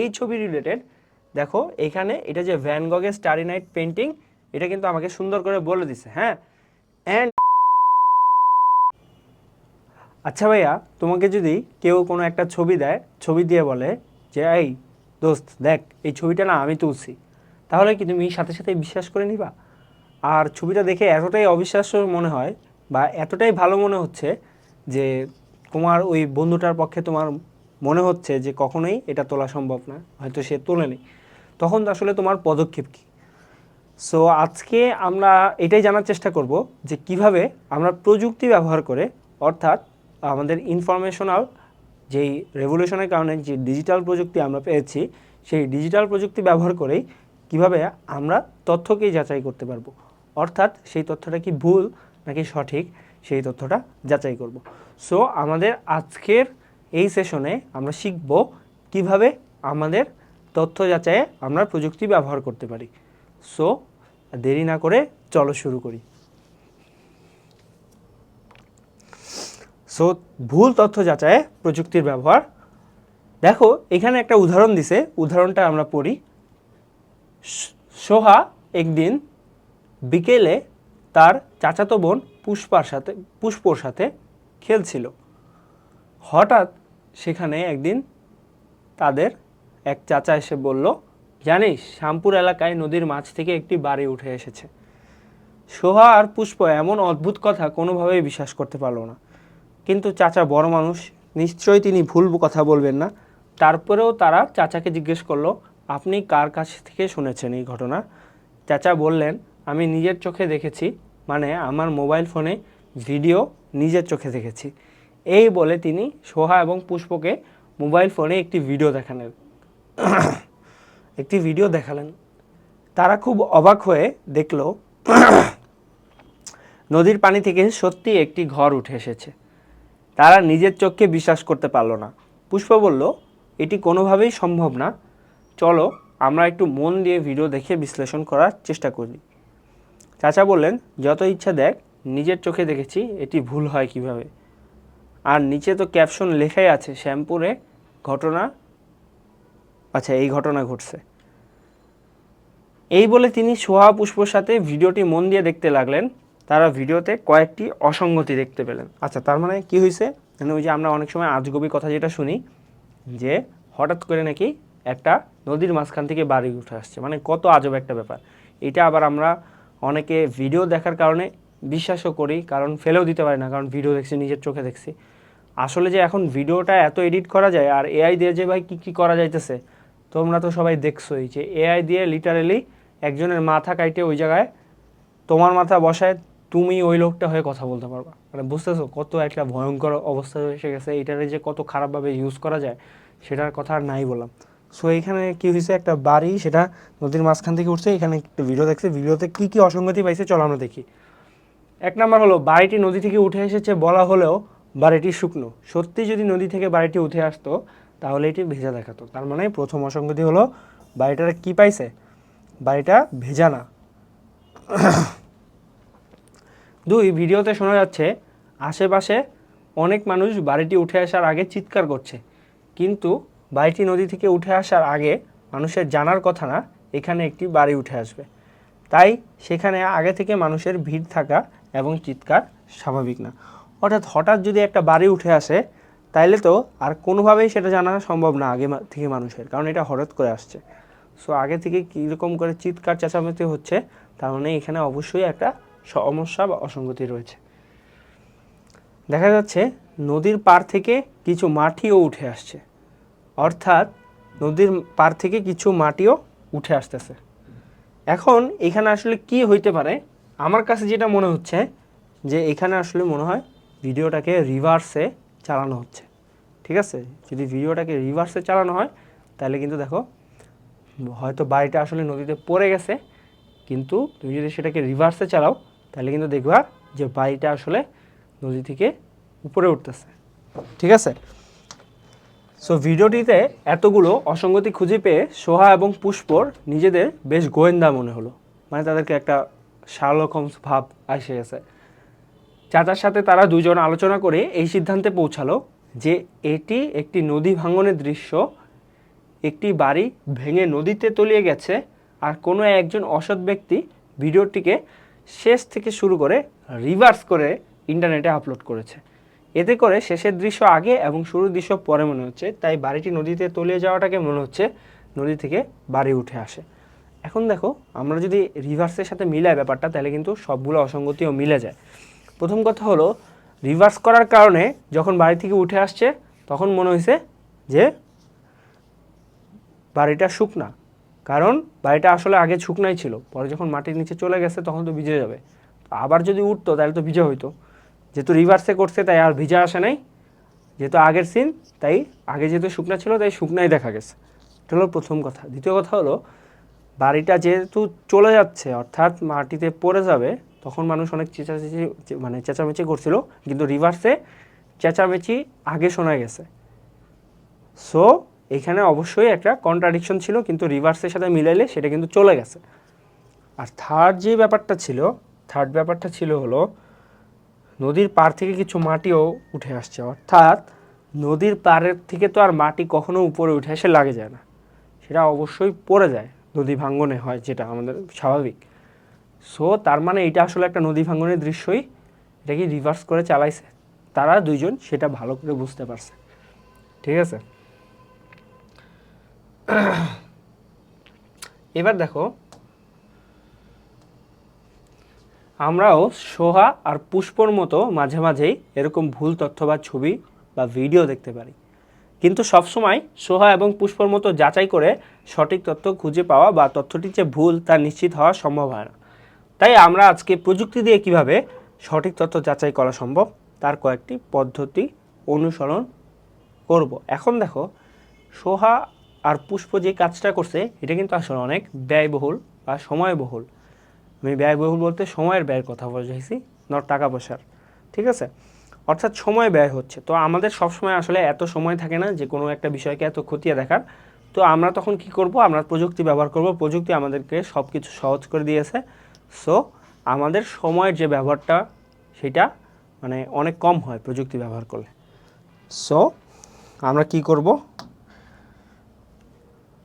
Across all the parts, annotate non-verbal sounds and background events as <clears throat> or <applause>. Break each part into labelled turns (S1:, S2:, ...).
S1: এই ছবি রিলেটেড দেখো এখানে এটা যে ভ্যান গগের স্টারি নাইট পেন্টিং এটা কিন্তু আমাকে সুন্দর করে বলে দিছে হ্যাঁ? অ্যান্ড আচ্ছা ভাইয়া, তোমাকে যদি কেউ কোনো একটা ছবি দেয়, ছবি দিয়ে বলে যে, এই দোস্ত, দেখ, এই ছবিটা না আমি তুলছি। তাহলে কি তুমি সাথে সাথে বিশ্বাস করে নিবা? আর ছবিটা দেখে এতটাই অবিশ্বাস্য মনে হয়, বা এতটাই ভালো মনে হচ্ছে যে তোমার ওই বন্ধুটার পক্ষে তোমার মনে হচ্ছে যে কখনোই এটা তোলা সম্ভব না, হয়তো সে তোলেনি তখন আসলে তোমার পদক্ষেপ কী? সো আজকে আমরা এটাই জানার চেষ্টা করব যে কীভাবে আমরা প্রযুক্তি ব্যবহার করে, অর্থাৎ আমাদের ইনফরমেশনাল যেই রেভলিউশনের কারণে যে ডিজিটাল প্রযুক্তি আমরা পেয়েছি, সেই ডিজিটাল প্রযুক্তি ব্যবহার করেই কীভাবে আমরা তথ্যকে যাচাই করতে পারব। অর্থাৎ সেই তথ্যটা কি ভুল নাকি সঠিক, সেই তথ্যটা যাচাই করব। সো আমাদের আজকের এই সেশনে আমরা শিখব কীভাবে আমাদের তথ্য যাচাইয়ে আমরা প্রযুক্তি ব্যবহার করতে পারি। সো দেরি না করে চলো শুরু করি। সো ভুল তথ্য যাচাইয়ে প্রযুক্তির ব্যবহার। দেখো, এখানে একটা উদাহরণ দিছে। উদাহরণটা আমরা পড়ি। সোহা একদিন বিকেলে তার চাচাতো বোন পুষ্পার সাথে, পুষ্পর সাথে খেলছিল। হঠাৎ সেখানে একদিন তাদের এক চাচা এসে বলল, জানিস, শ্যামপুর এলাকায় নদীর মাছ থেকে একটি বাড়ি উঠে এসেছে। সোহা আর পুষ্প এমন অদ্ভুত কথা কোনোভাবেই বিশ্বাস করতে পারল না। কিন্তু চাচা বড় মানুষ, নিশ্চয়ই তিনি ভুল কথা বলবেন না। তারপরেও তারা চাচাকে জিজ্ঞেস করল, আপনি কার কাছ থেকে শুনেছেন এই ঘটনা? চাচা বললেন, আমি নিজের চোখে দেখেছি মানে আমার মোবাইল ফোনে ভিডিও নিজের চোখে দেখেছি। এই বলে তিনি সোহা এবং পুষ্পকে মোবাইল ফোনে একটি ভিডিও দেখালেন। একটি ভিডিও দেখালেন। তারা খুব অবাক হয়ে দেখল, নদীর পানি থেকে সত্যি একটি ঘর উঠে এসেছে। তারা নিজের চোখকে বিশ্বাস করতে পারল না। পুষ্প বলল, এটি কোনোভাবেই সম্ভব না। চলো, আমরা একটু মন দিয়ে ভিডিও দেখে বিশ্লেষণ করার চেষ্টা করি। চাচা বললেন, যত ইচ্ছা দেখ, নিজের চোখে দেখেছি, এটি ভুল হয় কীভাবে? আর নিচে তো ক্যাপশন লেখাই আছে, শ্যামপুরে ঘটনা আচ্ছা এই ঘটনা ঘটছে। এই বলে তিনি সোহা পুষ্পর সাথে ভিডিওটি মন দিয়ে দেখতে লাগলেন। তারা ভিডিওতে কয়েকটি অসঙ্গতি দেখতে পেলেন। আচ্ছা তার মানে কি হয়েছে মানে ওই যে আমরা অনেক সময় আজগবি কথা যেটা শুনি, যে হঠাৎ করে নাকি একটা নদীর মাঝখান থেকে বাড়ি উঠে আসছে। মানে কত আজব একটা ব্যাপার। এটা আবার আমরা অনেকে ভিডিও দেখার কারণে বিশ্বাসও করি, কারণ ফেলেও দিতে পারি না, কারণ ভিডিও দেখছি, নিজের চোখে দেখছি। আসলে যে এখন ভিডিওটা এত এডিট করা যায় আর এআই দিয়ে যে ভাই কী কী করা যাইতেছে, তোমরা তো সবাই দেখছোই যে এআই দিয়ে লিটারেলি একজনের মাথা কাইটে ওই জায়গায় তোমার মাথা বসায় তুমি ওই লোকটা হয়ে কথা বলতে পারবা। মানে বুঝতেছো কত একটা ভয়ঙ্কর অবস্থা এসে গেছে এটারে যে কত খারাপভাবে ইউজ করা যায় সেটার কথা আর নাই বললাম। সো এখানে কি হয়েছে একটা বাড়ি, সেটা নদীর মাঝখান থেকে উঠছে, এখানে একটা ভিডিও দেখছে ভিডিওতে কি কি অসঙ্গতি পাইছে, চলো আমরা দেখি। এক নম্বর হলো, বাড়িটি নদী থেকে উঠে এসেছে বলা হলেও বাড়িটি শুকনো। সত্যি যদি নদী থেকে বাড়িটি উঠে আসতো, তাহলে এটি ভেজা দেখাতো। তার মানে প্রথম অসঙ্গতি হলো, বাড়িটার কি পাইছে? বাড়িটা ভেজা না। দুই, ভিডিওতে শোনা যাচ্ছে, আশেপাশে অনেক মানুষ বাড়িটি উঠে আসার আগে চিৎকার করছে। কিন্তু বাড়িটি নদী থেকে উঠে আসার আগে মানুষের জানার কথা না, এখানে একটি বাড়ি উঠে আসবে। তাই সেখানে আগে থেকে মানুষের ভিড় থাকা এবং চিৎকার স্বাভাবিক না। অর্থাৎ হঠাৎ যদি একটা বাড়ি উঠে আসে, তাইলে তো আর কোনোভাবেই সেটা জানা সম্ভব না আগে থেকে মানুষের, কারণ এটা হঠাৎ করে আসছে। সো আগে থেকে কীরকম করে চিৎকার চেঁচামেচি হচ্ছে, তার মানে এখানে অবশ্যই একটা সমস্যা বা অসঙ্গতি রয়েছে। দেখা যাচ্ছে নদীর পার থেকে কিছু মাটিও উঠে আসছে। অর্থাৎ নদীর পার থেকে কিছু মাটিও উঠে আসতেছে। এখন এখানে আসলে কি হইতে পারে? আমার কাছে যেটা মনে হচ্ছে যে এখানে আসলে মনে হয় ভিডিওটাকে রিভার্সে চালানো হচ্ছে। ঠিক আছে? যদি ভিডিওটাকে রিভার্সে চালানো হয়, তাহলে কিন্তু দেখো, হয়তো বাড়িটা আসলে নদীতে পড়ে গেছে, কিন্তু তুমি যদি সেটাকে রিভার্সে চালাও, তাহলে কিন্তু দেখবা যে বাড়িটা আসলে নদী থেকে উপরে উঠতেছে। ঠিক আছে? সো ভিডিওটিতে এতগুলো অসঙ্গতি খুঁজে পেয়ে সোহা এবং পুষ্পর নিজেদের বেশ গোয়েন্দা মনে হলো। মানে তাদেরকে একটা শার্লক ভাব এসে গেছে। চাচার সাথে তারা দুজন আলোচনা করে এই সিদ্ধান্তে পৌঁছালো যে এটি একটি নদী ভাঙনের দৃশ্য। একটি বাড়ি ভেঙে নদীতে তলিয়ে গেছে আর কোনো একজন অসৎ ব্যক্তি ভিডিওটিকে শেষ থেকে শুরু করে রিভার্স করে ইন্টারনেটে আপলোড করেছে। এতে করে শেষের দৃশ্য আগে এবং শুরুর দৃশ্য পরে মনে হচ্ছে, তাই বাড়িটি নদীতে তলিয়ে যাওয়াটাকে মনে হচ্ছে নদী থেকে বাড়ি উঠে আসে। এখন দেখো, আমরা যদি রিভার্সের সাথে মিলাই ব্যাপারটা, তাহলে কিন্তু সবগুলো অসঙ্গতিও মিলে যায়। প্রথম কথা হলো রিভার্স করার কারণে যখন বাড়ি থেকে উঠে আসছে, তখন মনে হয়েছে যে বাড়িটা শুকনা কারণ বাড়িটা আসলে আগে শুকনাই ছিল। পরে যখন মাটির নিচে চলে গেছে, তখন তো ভিজে যাবে। আবার যদি উঠতো, তাহলে তো ভিজে হইতো। যেহেতু রিভার্সে করছে, তাই আর ভিজা আসে নাই। যেহেতু আগের সিন তাই আগে যেহেতু শুকনা ছিল, তাই শুকনাই দেখা গেছে। এটা হলো প্রথম কথা। দ্বিতীয় কথা হলো, বাড়িটা যেহেতু চলে যাচ্ছে, অর্থাৎ মাটিতে পড়ে যাবে তখন মানুষ অনেক চেঁচামেচি মানে চেঁচামেচি করছিল, কিন্তু রিভার্সে চেঁচামেচি আগে শোনা গেছে। সো এখানে অবশ্যই একটা কন্ট্রাডিকশন ছিল, কিন্তু রিভার্সের সাথে মিলাইলে সেটা কিন্তু চলে গেছে। আর থার্ড যে ব্যাপারটা ছিল থার্ড ব্যাপারটা ছিল হলো, নদীর পার থেকে কিছু মাটিও উঠে আসছে। অর্থাৎ, নদীর পাড়ের থেকে তো আর মাটি কখনো উপরে উঠে এসে লাগে যায় না। সেটা অবশ্যই পড়ে যায়। নদী ভাঙ্গনে হয়, যেটা আমাদের স্বাভাবিক। সো তার মানে এটা আসলে একটা নদী ভাঙনের দৃশ্যই। এটা কি রিভার্স করে চালাইছে? তারা দুইজন সেটা ভালো করে বুঝতে পারছে। ঠিক আছে? <clears throat> এবার দেখো, আমরাও সোহা আর পুষ্পর মতো মাঝে মাঝেই এরকম ভুল তথ্য বা ছবি বা ভিডিও দেখতে পারি। কিন্তু সবসময় সোহা এবং পুষ্পর মতো যাচাই করে সঠিক তথ্য খুঁজে পাওয়া বা তথ্যটি যে ভুল তা নিশ্চিত হওয়া সম্ভব হয় না। তাই আমরা আজকে প্রযুক্তি দিয়ে কীভাবে সঠিক তথ্য যাচাই করা সম্ভব, তার কয়েকটি পদ্ধতি অনুসরণ করব। এখন দেখো, সোহা আর পুষ্প যে কাজটা করছে, এটা কিন্তু আসলে অনেক ব্যয়বহুল বা সময়বহুল। আমি ব্যয়বহুল বলতে সময়ের ব্যয়ের কথা বোঝাইছি নট টাকা পয়সার, ঠিক আছে? অর্থাৎ সময় ব্যয় হচ্ছে। তো আমাদের সবসময় আসলে এত সময় থাকে না যে কোনো একটা বিষয়কে এত খতিয়ে দেখার। তো আমরা তখন কি করব? আমরা প্রযুক্তি ব্যবহার করব। প্রযুক্তি আমাদেরকে সব কিছু সহজ করে দিয়েছে। সো আমাদের সময়ের যে ব্যবহারটা, সেটা মানে অনেক কম হয় প্রযুক্তি ব্যবহার করলে। সো আমরা কি করব?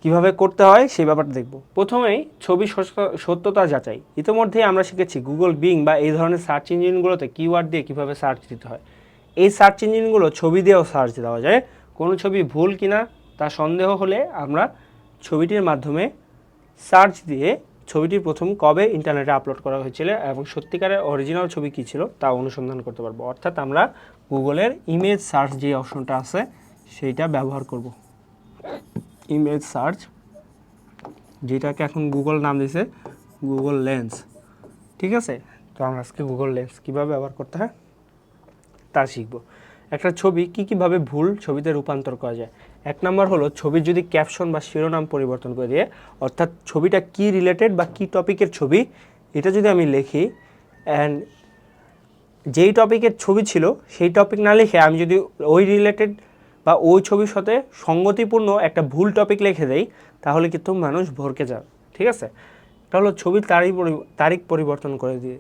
S1: কীভাবে করতে হয়, সেই ব্যাপারটা দেখব। প্রথমেই ছবি সত্যতা যাচাই। ইতিমধ্যেই আমরা শিখেছি গুগল বিং বা এই ধরনের সার্চ ইঞ্জিনগুলোতে কিওয়ার্ড দিয়ে কীভাবে সার্চ দিতে হয়। এই সার্চ ইঞ্জিনগুলো ছবি দিয়েও সার্চ দেওয়া যায়। কোনো ছবি ভুল কিনা তা সন্দেহ হলে আমরা ছবিটির মাধ্যমে সার্চ দিয়ে ছবিটি প্রথম কবে ইন্টারনেটে আপলোড করা হয়েছিল এবং সত্যিকারের অরিজিনাল ছবি কী ছিল তা অনুসন্ধান করতে পারব। অর্থাৎ আমরা গুগলের ইমেজ সার্চ যে অপশনটা আছে, সেইটা ব্যবহার করব। ইমেজ সার্চ যেটাকে এখন গুগল নাম দিয়েছে, গুগল লেন্স ঠিক আছে? তো আমরা আজকে গুগল লেন্স কীভাবে ব্যবহার করতে হয়, তা শিখব। একটা ছবি কী কীভাবে ভুল ছবিতে রূপান্তর করা যায় এক নম্বর হলো ছবির যদি ক্যাপশন বা শিরোনাম পরিবর্তন করে দিয়ে, অর্থাৎ ছবিটা কি রিলেটেড বা কি টপিকের ছবি, এটা যদি আমি লিখি অ্যান্ড যেই টপিকের ছবি ছিল, সেই টপিক না লিখে আমি যদি ওই রিলেটেড বা ওই ছবির সাথে সঙ্গতিপূর্ণ একটা ভুল টপিক লিখে দেই, তাহলে কিন্তু মানুষ ভরকে যাবে, ঠিক আছে? এটা হলো ছবির তারিখ তারিখ পরিবর্তন করে দিয়ে।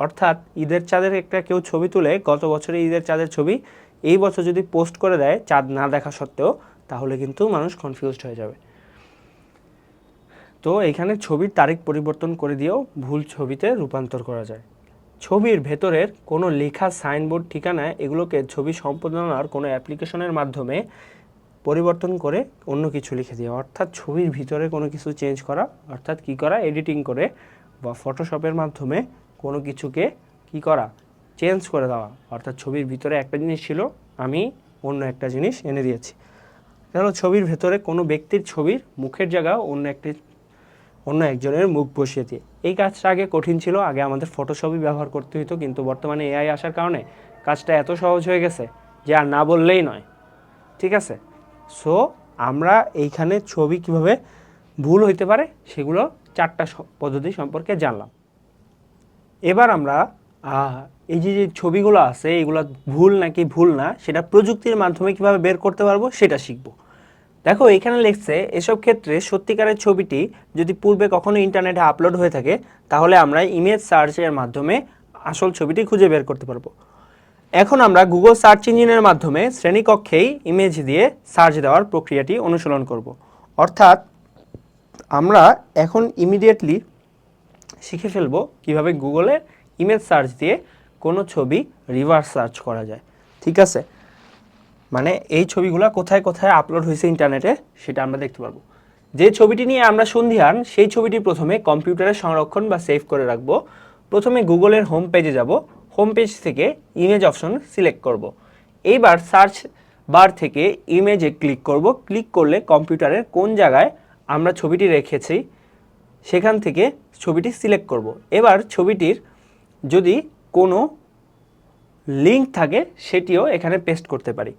S1: অর্থাৎ ঈদের চাঁদের একটা কেউ ছবি তুলে, গত বছরে ঈদের চাঁদের ছবি, এই বছর যদি পোস্ট করে দেয়, চাঁদ না দেখা সত্ত্বেও তাহলে কিন্তু মানুষ কনফিউজড হয়ে যাবে। তো এখানে ছবির তারিখ পরিবর্তন করে দিয়েও ভুল ছবিতে রূপান্তর করা যায়। ছবির ভেতরের কোনো লেখা সাইনবোর্ড ঠিকানায় এগুলোকে ছবি সম্পাদনার কোনো অ্যাপ্লিকেশনের মাধ্যমে পরিবর্তন করে অন্য কিছু লিখে দেওয়া অর্থাৎ ছবির ভিতরে কোনো কিছু চেঞ্জ করা, অর্থাৎ কি করা এডিটিং করে বা ফটোশপের মাধ্যমে কোনো কিছুকে কি করা চেঞ্জ করে দেওয়া, অর্থাৎ ছবির ভিতরে একটা জিনিস ছিল, আমি অন্য একটা জিনিস এনে দিয়েছি। হলো ছবির ভেতরে কোনো ব্যক্তির ছবির মুখের জায়গা অন্য একটি, অন্য একজনের মুখ বসিয়ে দিয়ে। এই কাজটা আগে কঠিন ছিল, আগে আমাদের ফটোশপই ব্যবহার করতে হতো কিন্তু বর্তমানে এআই আসার কারণে কাজটা এত সহজ হয়ে গেছে যে আর না বললেই নয়। ঠিক আছে? সো আমরা এইখানে ছবি কীভাবে ভুল হইতে পারে সেগুলো চারটা পদ্ধতি সম্পর্কে জানলাম। এবার আমরা এই যে যে ছবিগুলো আছে, এগুলো ভুল নাকি ভুল না, সেটা প্রযুক্তির মাধ্যমে কীভাবে বের করতে পারব সেটা শিখব। দেখো, এখানে লিখছে, এসব ক্ষেত্রে সত্যিকারের ছবিটি যদি পূর্বে কখনো ইন্টারনেটে আপলোড হয়ে থাকে, তাহলে আমরা ইমেজ সার্চের মাধ্যমে আসল ছবিটি খুঁজে বের করতে পারব। এখন আমরা গুগল সার্চ ইঞ্জিনের মাধ্যমে শ্রেণীকক্ষেই ইমেজ দিয়ে সার্চ দেওয়ার প্রক্রিয়াটি অনুসরণ করব। অর্থাৎ, আমরা এখন ইমিডিয়েটলি শিখে ফেলব কীভাবে গুগলে ইমেজ সার্চ দিয়ে কোনো ছবি রিভার্স সার্চ করা যায়। ঠিক আছে? মানে এই ছবিগুলো কোথায় কোথায় আপলোড হয়েছে ইন্টারনেটে সেটা আমরা দেখতে পারব। যে ছবিটি নিয়ে আমরা সন্ধিহান, সেই ছবিটি প্রথমে কম্পিউটারে সংরক্ষণ বা সেভ করে রাখব। প্রথমে গুগলের হোম পেজে যাব। হোম পেজ থেকে ইমেজ অপশন সিলেক্ট করব। এইবার সার্চ বার থেকে ইমেজে ক্লিক করব। ক্লিক করলে কম্পিউটারের কোন জায়গায় আমরা ছবিটি রেখেছি, সেখান থেকে ছবিটি সিলেক্ট করব। এবার ছবিটির যদি কোনো লিঙ্ক থাকে, সেটিও এখানে পেস্ট করতে পারি।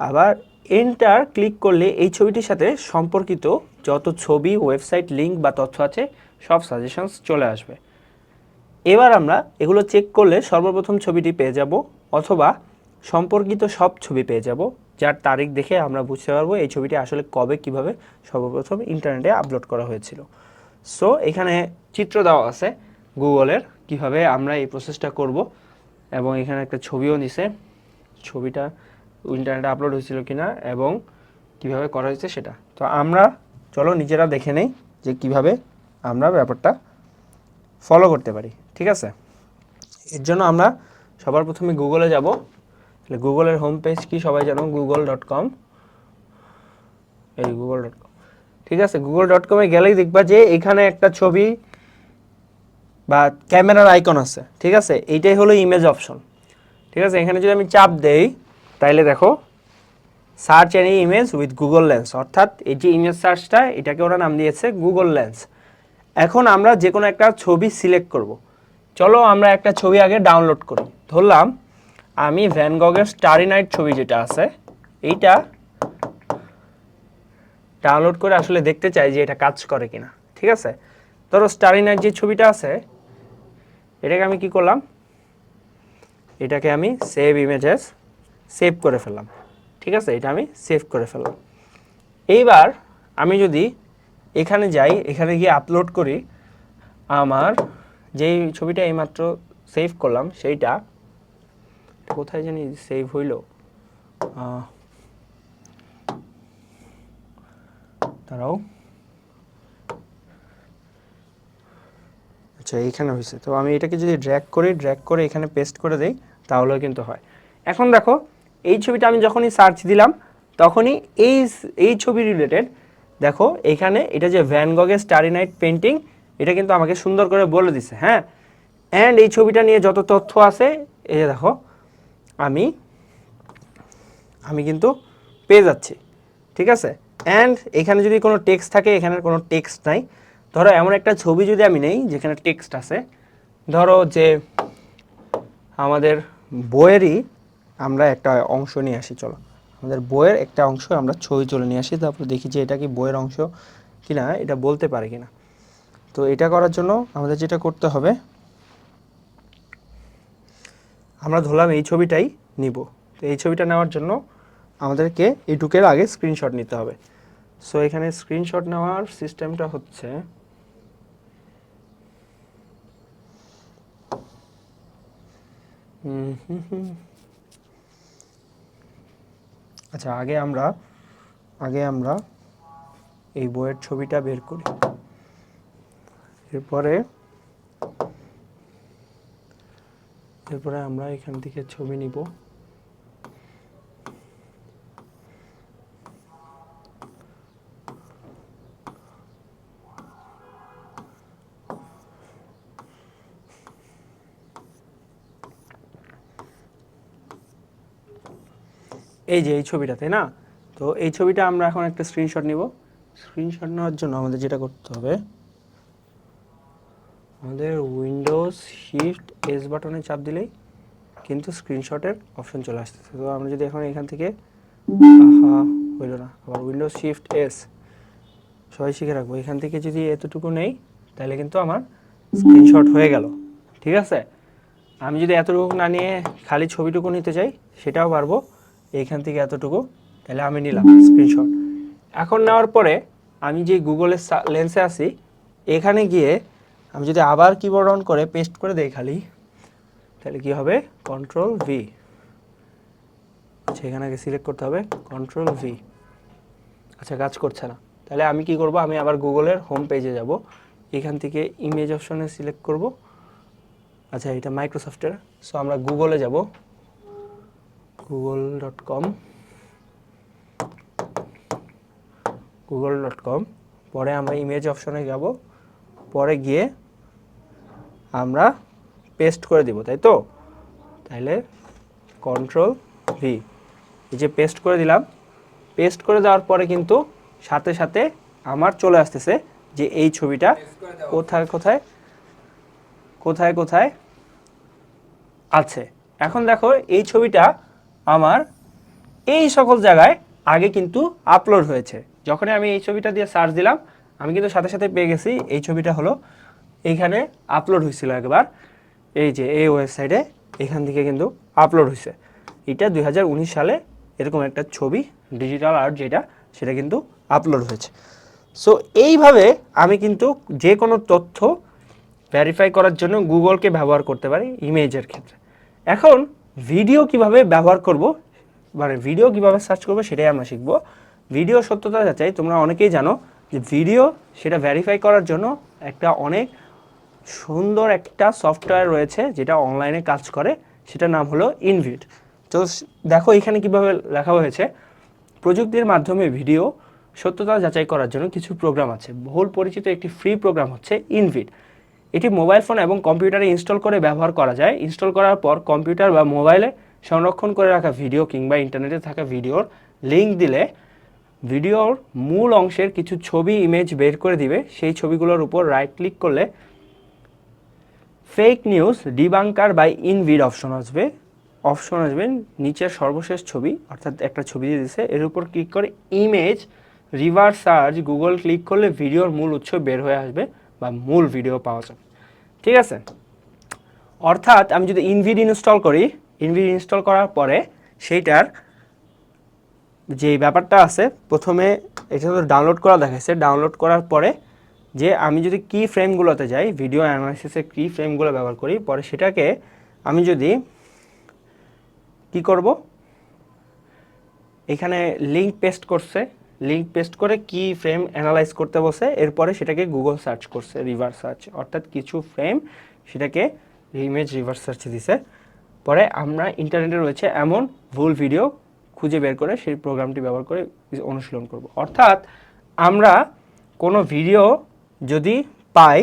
S1: আবার এন্টার ক্লিক করলে এই ছবিটির সাথে সম্পর্কিত যত ছবি ওয়েবসাইট লিঙ্ক বা তথ্য আছে, সব সাজেশনস চলে আসবে। এবার আমরা এগুলো চেক করলে সর্বপ্রথম ছবিটি পেয়ে যাব, অথবা সম্পর্কিত সব ছবি পেয়ে যাব, যার তারিখ দেখে আমরা বুঝতে পারব এই ছবিটি আসলে কবে, কীভাবে সর্বপ্রথম ইন্টারনেটে আপলোড করা হয়েছিল। সো এখানে চিত্র দেওয়া আছে। গুগলের কীভাবে আমরা এই প্রসেসটা করব এবং এখানে একটা ছবিও নিছে। ছবিটা ইন্টারনেটে আপলোড হয়েছিল কিনা এবং কীভাবে করা হয়েছে সেটা। তো আমরা, চলো নিজেরা দেখে নেই যে কীভাবে আমরা ব্যাপারটা ফলো করতে পারি, ঠিক আছে? এর জন্য আমরা সবার প্রথমে গুগলে যাব। তাহলে গুগলের হোম পেজ কি সবাই জানো? গুগল ডট কম এই গুগল ডট কম ঠিক আছে গুগল ডট কমে গেলেই দেখবা যে এখানে একটা ছবি বা ক্যামেরার আইকন আছে, ঠিক আছে? এইটাই হলো ইমেজ অপশন ঠিক আছে? এখানে যদি আমি চাপ দেই, তাইলে দেখো search any image with Google lens অর্থাৎ এই যে ইমেজ সার্চটা এটাকে ওরা নাম দিয়েছে গুগল লেন্স এখন আমরা যে কোনো একটা ছবি সিলেক্ট করব। চলো আমরা একটা ছবি আগে ডাউনলোড করি। ধরলাম, আমি ভ্যানগগের স্টারি নাইট ছবি যেটা আছে, এইটা ডাউনলোড করে আসলে দেখতে চাই যে এটা কাজ করে কিনা, ঠিক আছে? ধরো স্টারি নাইট যে ছবিটা আছে এটাকে আমি কি করলাম? এটাকে আমি সেভ ইমেজেস সেভ করে ফেললাম। ঠিক আছে? এটা আমি সেভ করে ফেললাম। এইবার আমি যদি এখানে যাই, এখানে গিয়ে আপলোড করি, আমার যেই ছবিটা এইমাত্র সেভ করলাম, সেইটা কোথায় জানি সেভ হইল? দাঁড়াও। আচ্ছা এইখানে হয়েছে তো আমি এটাকে যদি ড্র্যাগ করি ড্র্যাগ করে এখানে পেস্ট করে দেই, তাহলেও কিন্তু হয়। এখন দেখো, এই ছবিটা আমি যখনই সার্চ দিলাম, তখনই এই এই ছবি রিলেটেড দেখো, এখানে এটা যে ভ্যান গগের স্টারি নাইট পেন্টিং এটা কিন্তু আমাকে সুন্দর করে বলে দিছে হ্যাঁ? অ্যান্ড এই ছবিটা নিয়ে যত তথ্য আছে, এই যে দেখো, আমি আমি কিন্তু পেয়ে যাচ্ছি, ঠিক আছে? অ্যান্ড এখানে যদি কোনো টেক্সট থাকে, এখানে কোনো টেক্সট নাই। ধরো, এমন একটা ছবি যদি আমি নেই, যেখানে টেক্সট আছে, ধরো যে আমাদের বইয়েরই আমরা একটা অংশ নিয়ে আসি, চলো। আমাদের বইয়ের একটা অংশ আমরা ছবি তুলে নিয়ে আসি, তারপর দেখি যে এটা কি বইয়ের অংশ কিনা, এটা বলতে পারে কিনা। তো এটা করার জন্য আমাদের যেটা করতে হবে, আমরা ধরলাম এই ছবিটাই নিব। তো এই ছবিটা নেওয়ার জন্য আমাদেরকে এইটুকের আগে স্ক্রিনশট নিতে হবে। সো এখানে স্ক্রিনশট নেওয়ার সিস্টেমটা হচ্ছে হুম হুম হুম। আচ্ছা আগে আমরা আগে আমরা এই বইয়ের ছবিটা বের করি। এরপরে এরপরে আমরা এখান থেকে ছবি নিব। এই যে এই ছবিটা, তাই না? তো এই ছবিটা আমরা এখন একটা স্ক্রিনশট নিব। স্ক্রিনশট নেওয়ার জন্য আমাদের যেটা করতে হবে, আমাদের উইন্ডোজ শিফট এস বাটনে চাপ দিলেই কিন্তু স্ক্রিনশটের অপশন চলে আসতেছে তো আমরা যদি এখন এখান থেকে হইল না। আবার উইন্ডোজ শিফট এস সবাই শিখে রাখব। এখান থেকে যদি এতটুকু নেই, তাহলে কিন্তু আমার স্ক্রিনশট হয়ে গেল। ঠিক আছে? আমি যদি এতটুকু না নিয়ে খালি ছবিটুকু নিতে চাই, সেটাও পারব। এইখান থেকে এতটুকু, তাহলে আমি নিলাম স্ক্রিনশট এখন নেওয়ার পরে আমি যে গুগলের লেন্সে আছি, এখানে গিয়ে আমি যদি আবার কিবোর্ড অন করে পেস্ট করে দেই খালি তাহলে কি হবে? কন্ট্রোল ভি এখানে আগে সিলেক্ট করতে হবে কন্ট্রোল ভি আচ্ছা কাজ করছে না। তাহলে আমি কি করব? আমি আবার গুগলের হোম পেজে যাব। এখান থেকে ইমেজ অপশনে সিলেক্ট করব। আচ্ছা এটা মাইক্রোসফটের সো আমরা গুগলে যাব। Google dot com Google dot com পরে আমরা ইমেজ অপশনে যাব। পরে গিয়ে আমরা পেস্ট করে দিব তাই তো? তাহলে কন্ট্রোল ভি এই যে পেস্ট করে দিলাম। পেস্ট করে দেওয়ার পরে কিন্তু সাথে সাথে আমার চলে আসতেছে যে এই ছবিটা কোথায় কোথায় কোথায় কোথায় আছে। এখন দেখো এই ছবিটা আমার এই সকল জায়গায় আগে কিন্তু আপলোড হয়েছে। যখনই আমি এই ছবিটা দিয়ে সার্চ দিলাম, আমি কিন্তু সাথে সাথে পেয়ে গেছি। এই ছবিটা হলো এইখানে আপলোড হয়েছিল একবার। এই যে এই ওয়েবসাইটে এখান থেকে কিন্তু আপলোড হয়েছে। এটা দু হাজার উনিশ সালে এরকম একটা ছবি ডিজিটাল আর্ট যেটা, সেটা কিন্তু আপলোড হয়েছে। সো এইভাবে আমি কিন্তু যে কোনো তথ্য ভ্যারিফাই করার জন্য গুগলকে ব্যবহার করতে পারি ইমেজের ক্ষেত্রে। এখন ভিডিও কীভাবে ব্যবহার করব মানে ভিডিও কীভাবে সার্চ করব সেটাই আমরা শিখব। ভিডিও সত্যতা যাচাই, তোমরা অনেকেই জানো যে ভিডিও সেটা ভ্যারিফাই করার জন্য একটা অনেক সুন্দর একটা সফটওয়্যার রয়েছে যেটা অনলাইনে কাজ করে, সেটার নাম হলো ইনভিট তো দেখো এখানে কীভাবে লেখা হয়েছে। প্রযুক্তির মাধ্যমে ভিডিও সত্যতা যাচাই করার জন্য কিছু প্রোগ্রাম আছে। বহুল পরিচিত একটি ফ্রি প্রোগ্রাম হচ্ছে ইনভিট এটি মোবাইল ফোন এবং কম্পিউটারে ইনস্টল করে ব্যবহার করা যায়। ইনস্টল করার পর কম্পিউটার বা মোবাইলে সংরক্ষণ করে রাখা ভিডিও কিংবা ইন্টারনেটে থাকা ভিডিওর লিঙ্ক দিলে ভিডিওর মূল অংশের কিছু ছবি ইমেজ বের করে দিবে। সেই ছবিগুলোর উপর রাইট ক্লিক করলে fake news debunker by InVID option আসবে। অপশন আসবে নিচের সর্বশেষ ছবি, অর্থাৎ একটা ছবি দিয়ে দিছে। এর উপর ক্লিক করে image reverse search Google click করলে ভিডিওর মূল উৎস বের হয়ে আসবে। বা মূল ভিডিও পাওয়া যাবে ঠিক আছে? অর্থাৎ আমি যদি ইনভিড ইনস্টল করি ইনভিড ইনস্টল করার পরে সেইটার যে ব্যাপারটা আছে, প্রথমে এটা তো ডাউনলোড করা দেখাচ্ছে ডাউনলোড করার পরে যে আমি যদি কি ফ্রেমগুলোতে যাই ভিডিও অ্যানালাইসিসে কি ফ্রেমগুলো ব্যবহার করি, পরে সেটাকে আমি যদি কি করব? এখানে লিঙ্ক পেস্ট করছে। লিঙ্ক পেস্ট করে কি ফ্রেম অ্যানালাইজ করতে বসে, এরপরে সেটাকে গুগল সার্চ করছে রিভার্স সার্চ অর্থাৎ কিছু ফ্রেম সেটাকে ইমেজ রিভার্স সার্চ দিছে। পরে আমরা ইন্টারনেটে রয়েছে এমন ভুল ভিডিও খুঁজে বের করে সেই প্রোগ্রামটি ব্যবহার করে অনুশীলন করব। অর্থাৎ আমরা কোনো ভিডিও যদি পাই,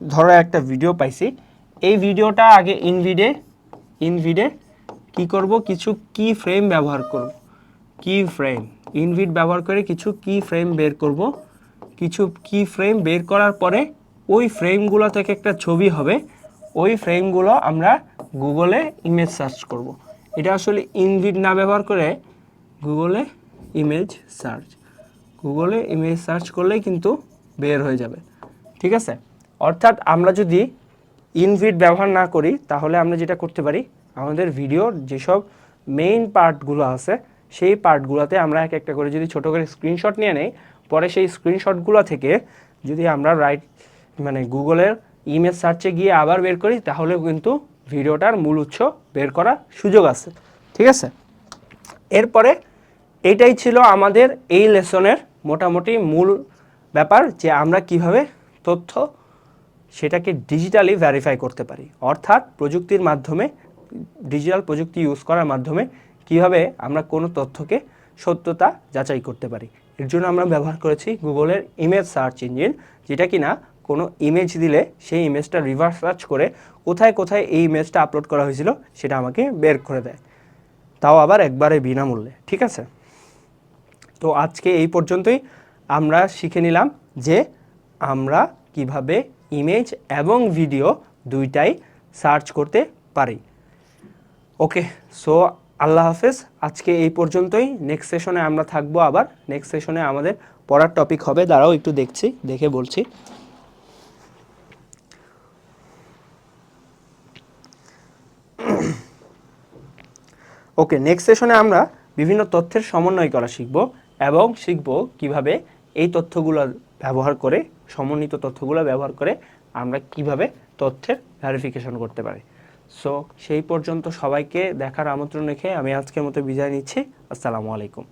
S1: ধরো একটা ভিডিও পাইছি, এই ভিডিওটা আগে ইনভিডে ইনভিডে কি করব? কিছু কি ফ্রেম ব্যবহার করব। কি ফ্রেম ইনভিড ব্যবহার করে কিছু কি ফ্রেম বের করব। কিছু কি ফ্রেম বের করার পরে ওই ফ্রেমগুলো থেকে একটা ছবি হবে। ওই ফ্রেমগুলো আমরা গুগলে ইমেজ সার্চ করব। এটা আসলে ইনভিট না ব্যবহার করে গুগলে ইমেজ সার্চ গুগলে ইমেজ সার্চ করলেই কিন্তু বের হয়ে যাবে। ঠিক আছে? অর্থাৎ আমরা যদি ইনভিট ব্যবহার না করি, তাহলে আমরা যেটা করতে পারি, আমাদের ভিডিওর যেসব মেইন পার্টগুলো আছে সেই পার্টগুলোতে আমরা এক একটা করে যদি ছোটো করে স্ক্রিনশট নিয়ে নেই, পরে সেই স্ক্রিনশটগুলো থেকে যদি আমরা রাইট মানে গুগলের ইমেজ সার্চে গিয়ে আবার বের করি তাহলেও কিন্তু ভিডিওটার মূল উৎস বের করার সুযোগ আছে। ঠিক আছে? এরপরে এইটাই ছিল আমাদের এই লেসনের মোটামুটি মূল ব্যাপার যে আমরা কীভাবে তথ্য সেটাকে ডিজিটালি ভেরিফাই করতে পারি। অর্থাৎ প্রযুক্তির মাধ্যমে ডিজিটাল প্রযুক্তি ইউজ করার মাধ্যমে কীভাবে আমরা কোনো তথ্যকে সত্যতা যাচাই করতে পারি। এর জন্য আমরা ব্যবহার করেছি গুগলের ইমেজ সার্চ ইঞ্জিন যেটা কিনা কোনো ইমেজ দিলে সেই ইমেজটা রিভার্স সার্চ করে কোথায় কোথায় এই ইমেজটা আপলোড করা হয়েছিল সেটা আমাকে বের করে দেয়। তাও আবার একবারে বিনামূল্যে, ঠিক আছে? তো আজকে এই পর্যন্তই। আমরা শিখে নিলাম যে আমরা কীভাবে ইমেজ এবং ভিডিও দুইটাই সার্চ করতে পারি। ওকে সো আল্লাহ হাফেজ, আজকে এই পর্যন্তই। নেক্সট সেশনে আমরা থাকব আবার। নেক্সট সেশনে আমাদের পড়ার টপিক হবে। দাঁড়াও, একটু দেখছি, দেখে বলছি। ওকে নেক্সট সেশনে আমরা বিভিন্ন তথ্যের সমন্বয় করা শিখব এবং শিখব কীভাবে এই তথ্যগুলো ব্যবহার করে, সমন্বিত তথ্যগুলো ব্যবহার করে আমরা কীভাবে তথ্যের ভেরিফিকেশন করতে পারি। সো সেই পর্যন্ত সবাইকে দেখার আমন্ত্রণ রেখে আমি আজকের মতো বিদায় নিচ্ছি। আসসালামু আলাইকুম।